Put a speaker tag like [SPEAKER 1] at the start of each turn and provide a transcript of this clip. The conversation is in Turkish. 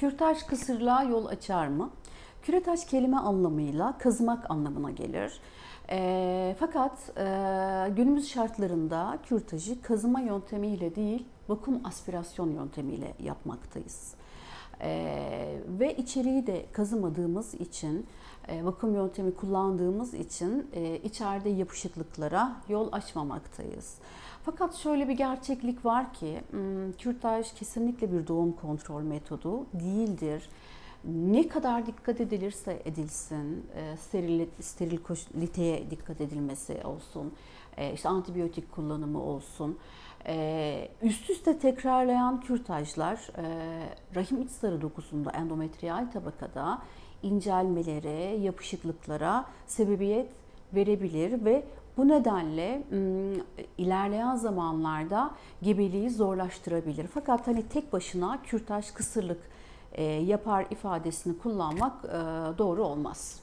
[SPEAKER 1] Kürtaj kısırlığa yol açar mı? Küretaş kelime anlamıyla kazımak anlamına gelir. Eee, fakat eee, günümüz şartlarında kürtajı kazıma yöntemiyle değil, vakum aspirasyon yöntemiyle yapmaktayız. Eee, ve içeriği de kazımadığımız için, e, vakum yöntemi kullandığımız için e, içeride yapışıklıklara yol açmamaktayız. Fakat şöyle bir gerçeklik var ki, hmm, kürtaj kesinlikle bir doğum kontrol metodu değildir. Ne kadar dikkat edilirse edilsin, e, steril, steril koşuliteye dikkat edilmesi olsun, e, işte antibiyotik kullanımı olsun, e, üst üste tekrarlayan kürtajlar e, rahim iç sarı dokusunda endometriyal tabakada incelmelere, yapışıklıklara sebebiyet verebilir ve bu nedenle m, ilerleyen zamanlarda gebeliği zorlaştırabilir. Fakat hani tek başına kürtaj kısırlık yapar ifadesini kullanmak e, doğru olmaz.